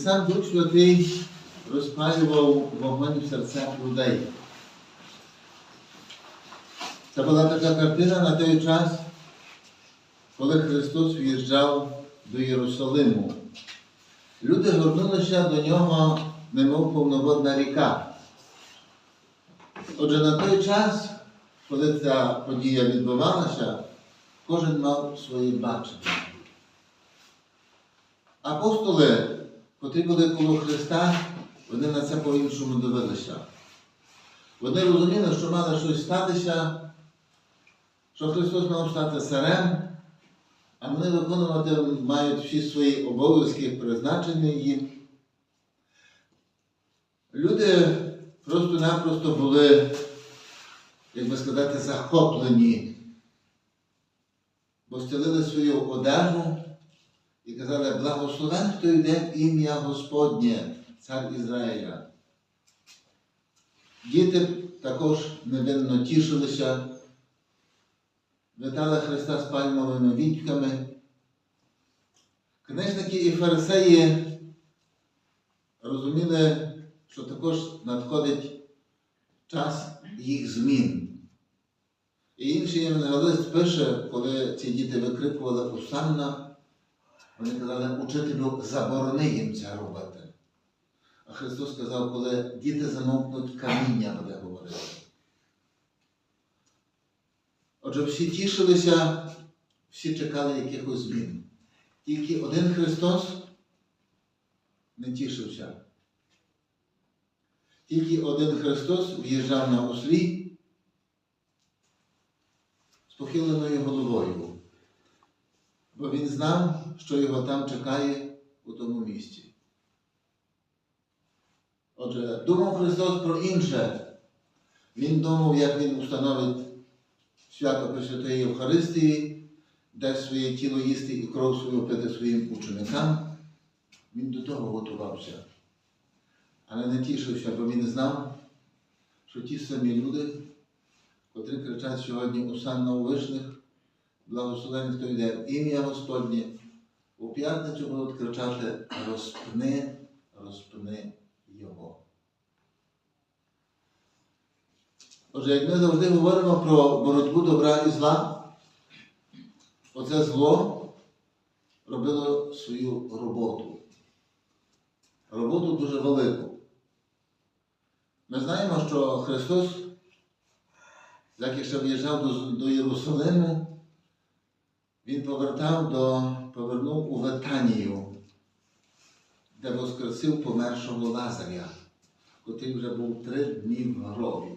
сам Дух Святий розпалював вогонь в серцях людей. Це була така картина на той час, коли Христос в'їжджав до Єрусалиму. Люди горнулися до нього, немов повноводна ріка. Отже, на той час, коли ця подія відбувалася, кожен мав своє бачення. Апостоли, котрі були коло Христа, вони на це по-іншому дивилися. Вони розуміли, що мало щось статися, що Христос мав стати царем, а вони виконувати мають всі свої обов'язки, призначені їм. Люди просто-напросто були, як би сказати, захоплені, бо стелили свою одежу і казали, благословен, хто йде в ім'я Господнє, цар Ізраїля. Діти також невинно тішилися, вітали Христа з пальмовими вітьками. Книжники і фарисеї розуміли, що також надходить час їх змін. І інший євангелист пише, коли ці діти викрикували Усанна, вони казали, учителю, заборони їм це робити. А Христос сказав, коли діти замовкнуть, каміння буде говорити. Отже, всі тішилися, всі чекали якихось змін. Тільки один Христос не тішився. Тільки один Христос в'їжджав на ослі з похиленою головою, бо Він знав, що його там чекає у тому місці. Отже, думав Христос про інше. Він думав, як Він установить свято Пресвятої Євхаристії, дасть своє тіло їсти і кров свою пити своїм ученикам. Він до того готувався. Але не тішився, бо він знав, що ті самі люди, котрі кричать сьогодні у вишних, благословений, хто йде в ім'я Господнє, у п'ятницю будуть кричати розпни, розпни його. Отже, як ми завжди говоримо про боротьбу добра і зла, оце зло робило свою роботу. Роботу дуже велику. Ми знаємо, що Христос, як ще в'їжджав до Єрусалиму, Він повертав до, повернув у Ветанію, де воскресив помершого Лазаря, котрий вже був три дні в гробі.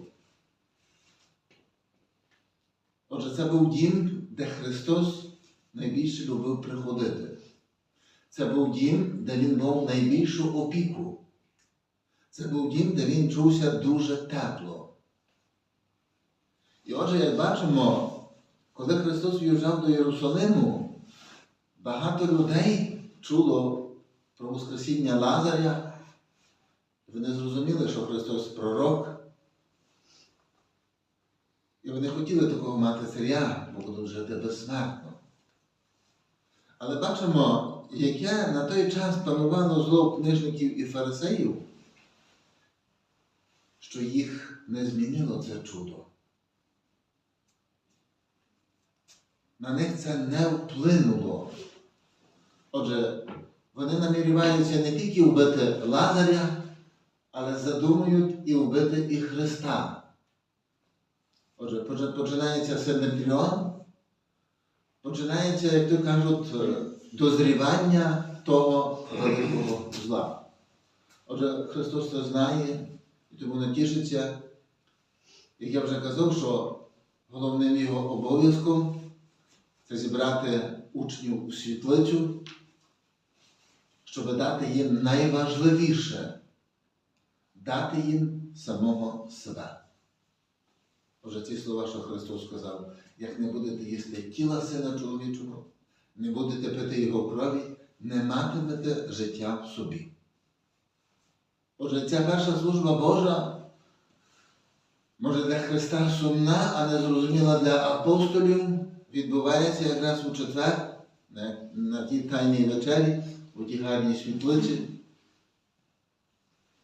Отже, це був дім, де Христос найбільше любив приходити. Це був дім, де Він мав найбільшу опіку. Це був дім, де він чувся дуже тепло. І отже, як бачимо, коли Христос в'їжджав до Єрусалиму, багато людей чуло про Воскресіння Лазаря. Вони зрозуміли, що Христос пророк. І вони хотіли такого мати царя, бо будуть жити безсмертно. Але бачимо, яке на той час панувало зло книжників і фарисеїв, що їх не змінило це чудо. На них це не вплинуло. Отже, вони намірюваються не тільки вбити Лазаря, але задумують і вбити і Христа. Отже, починається Синепліон, починається, як то кажуть, дозрівання того великого зла. Отже, Христос це знає і тому не тішиться. Як я вже казав, що головним його обов'язком це зібрати учнів у світлицю, щоб дати їм найважливіше дати їм самого себе. Отже, ці слова, що Христос сказав, як не будете їсти тіла Сина чоловічого, не будете пити Його крові, не матимете життя в собі. Отже, ця перша служба Божа, може для Христа сумна, а не зрозуміла для апостолів, відбувається якраз у четвер, на, на тій тайній вечері, у тій гарній світлиці,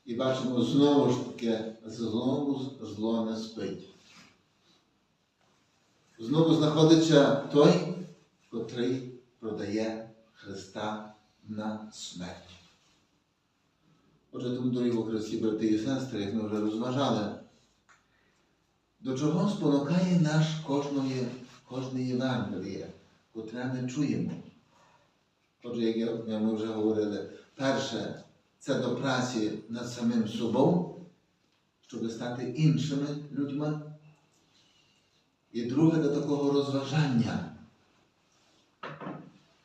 І бачимо знову ж таки, знову зло не спить. Знову знаходиться той, котрий продає Христа на смерть. Отже, тому, дорогі Христі, брати і сестри, як ми вже розважали, до чого спонукає наш кожної, кожне Євангеліє, котре ми чуємо. Отже, як ми вже говорили, перше це до праці над самим собою, щоб стати іншими людьми. І друге до такого розважання.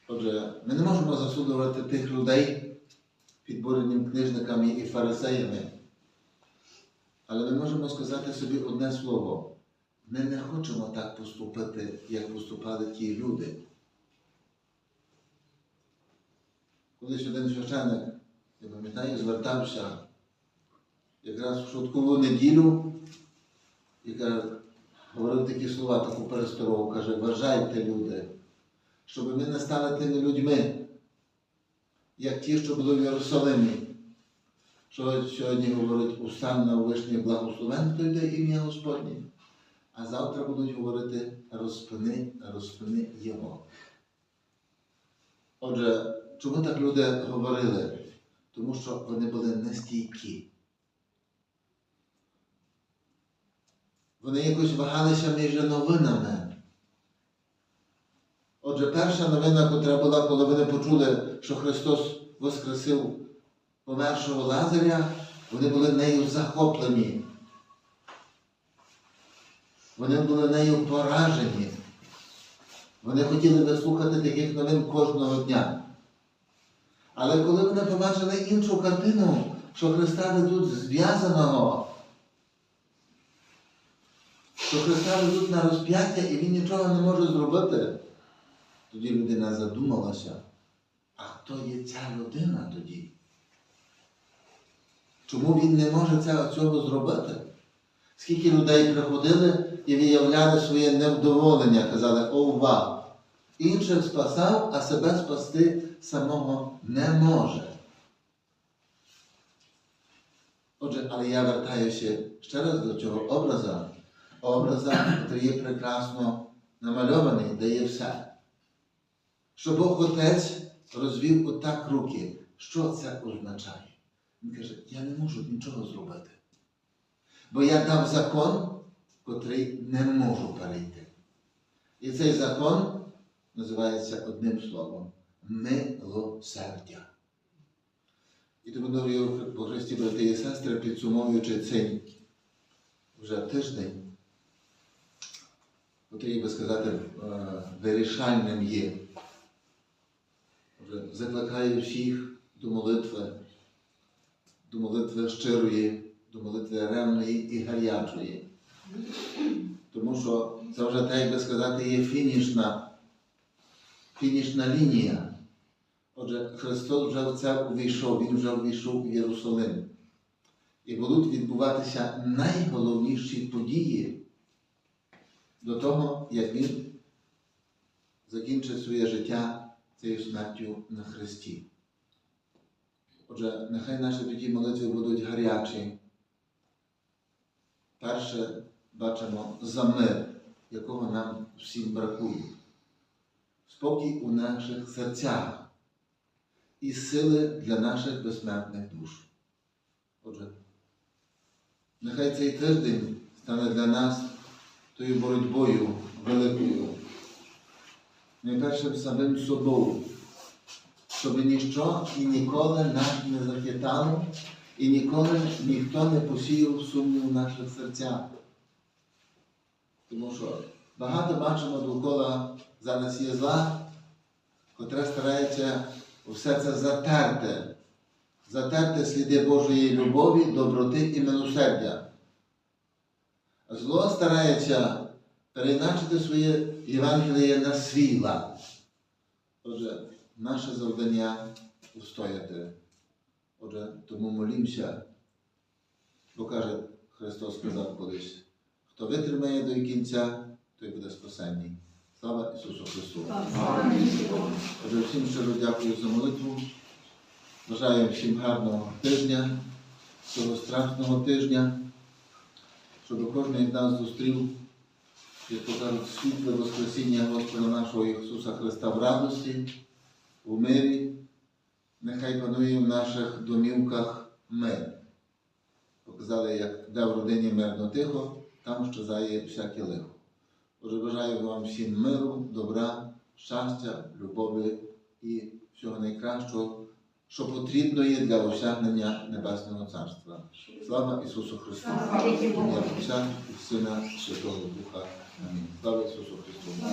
Отже, ми не можемо засудувати тих людей підбореним книжниками і фарисеями. Але ми можемо сказати собі одне слово. Ми не хочемо так поступити, як поступали ті люди. Колись один священник, я пам'ятаю, звертався якраз в шуткову неділю і каже, говорив такі слова, таку пересторогу, каже, вважайте люди, щоб ми не стали тими людьми, як ті, що були в Єрусалимі. Що сьогодні говорить устанна у вишні благословен, хто йде ім'я Господнє, а завтра будуть говорити розпини, розпини його. Отже, чому так люди говорили? Тому що вони були нестійкі. Вони якось вагалися між новинами. Отже, перша новина, котра була, коли вони почули, що Христос воскресив помершого Лазаря, вони були нею захоплені. Вони були нею поражені. Вони хотіли би слухати таких новин кожного дня. Але коли вони побачили іншу картину, що Христа ведуть зв'язаного, що Христа ведуть на розп'яття і Він нічого не може зробити, тоді людина задумалася, а хто є ця людина тоді? Чому він не може цього зробити? Скільки людей приходили і виявляли своє невдоволення, казали, ова, інших спасав, а себе спасти самого не може. Отже, але я вертаюся ще раз до цього образа. Образа, який є прекрасно намальований, де є все. Що Бог Отець розвів отак руки. Що це означає? Він каже, я не можу нічого зробити. Бо я дав закон, котрий не можу перейти. І цей закон називається одним словом милосердя. І тому дорогі по Христі, брати і сестри, підсумовуючи цей вже тиждень, котрий, би сказати, е, вирішальним є. Закликаю всіх до молитви, до молитви щирої, до молитви ревної і гарячої. Тому що це вже, так би сказати, є фінішна, фінішна лінія. Отже, Христос вже в це увійшов, Він вже увійшов в Єрусалим. І будуть відбуватися найголовніші події до того, як Він закінчить своє життя цією смертю на Христі. Отже, нехай наші тоді молитви будуть гарячі. Перше бачимо за мир, якого нам всім бракує. Спокій у наших серцях і сили для наших безсмертних душ. Отже, нехай цей тиждень стане для нас тою боротьбою великою найпершим самим собою, щоб ніщо і ніколи нас не захитало, і ніколи ніхто не посіяв сумнів в наших серцях. Тому що багато бачимо довкола зараз є зла, котре старається все це затерти, затерти сліди Божої любові, доброти і милосердя. Зло старається переначити своє Євангеліє на свій лад. Отже, наше завдання устояти. Отже, тому молімося, бо каже, Христос сказав колись, хто витримає до кінця, той буде спасенний. Слава Ісусу Христу! Отже, всім щиро дякую за молитву. Бажаю всім гарного тижня. цього страшного тижня, щоб кожен з нас зустрів, як то кажуть, світле Воскресіння Господа нашого Ісуса Христа в радості, у мирі. Нехай панує в наших домівках мир. Показали, як де в родині мирно тихо, там щезає всяке лихо. Отже, бажаю вам всім миру, добра, щастя, любові і всього найкращого, що потрібно є для осягнення Небесного Царства. Слава Ісусу Христу! Ім'я Отця і Сина Святого Духа. Амінь. Слава Ісусу Христу!